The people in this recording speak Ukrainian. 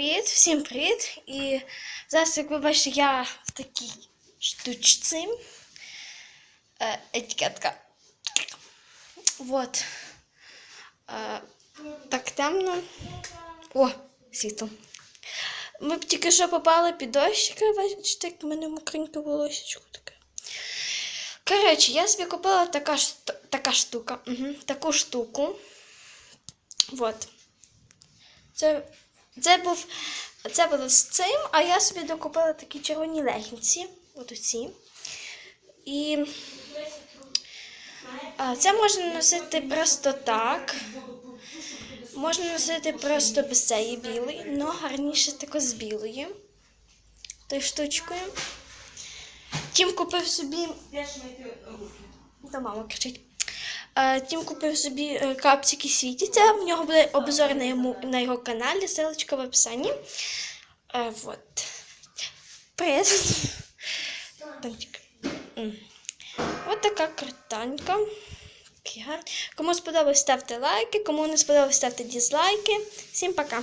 привіт! Всім привіт! І зараз, як ви бачите, я в такій штучці. Е, етикетка. Вот. Е, так темно. О, світло. Ми б тільки що попали під дощик, бачите, як в мене мокреньке волосечко таке. Коротше, я собі купила така, така штука. Угу, таку штуку. Вот. Це, це був це було з цим, а я собі докупила такі червоні легінці. От оці. І а, це можна носити просто так. Можна носити просто без цієї білої, але гарніше тако з білої. Тою штучкою. Тім купив собі. Та мама кричить. Е, Тім купив собі е, капчики світяться. В нього буде обзор на, йому, на його каналі, ссылочка в описанні. Е, вот. Танчик. От така гарний. Кому сподобалось, ставте лайки, кому не сподобалось, ставте дізлайки. Всім пока.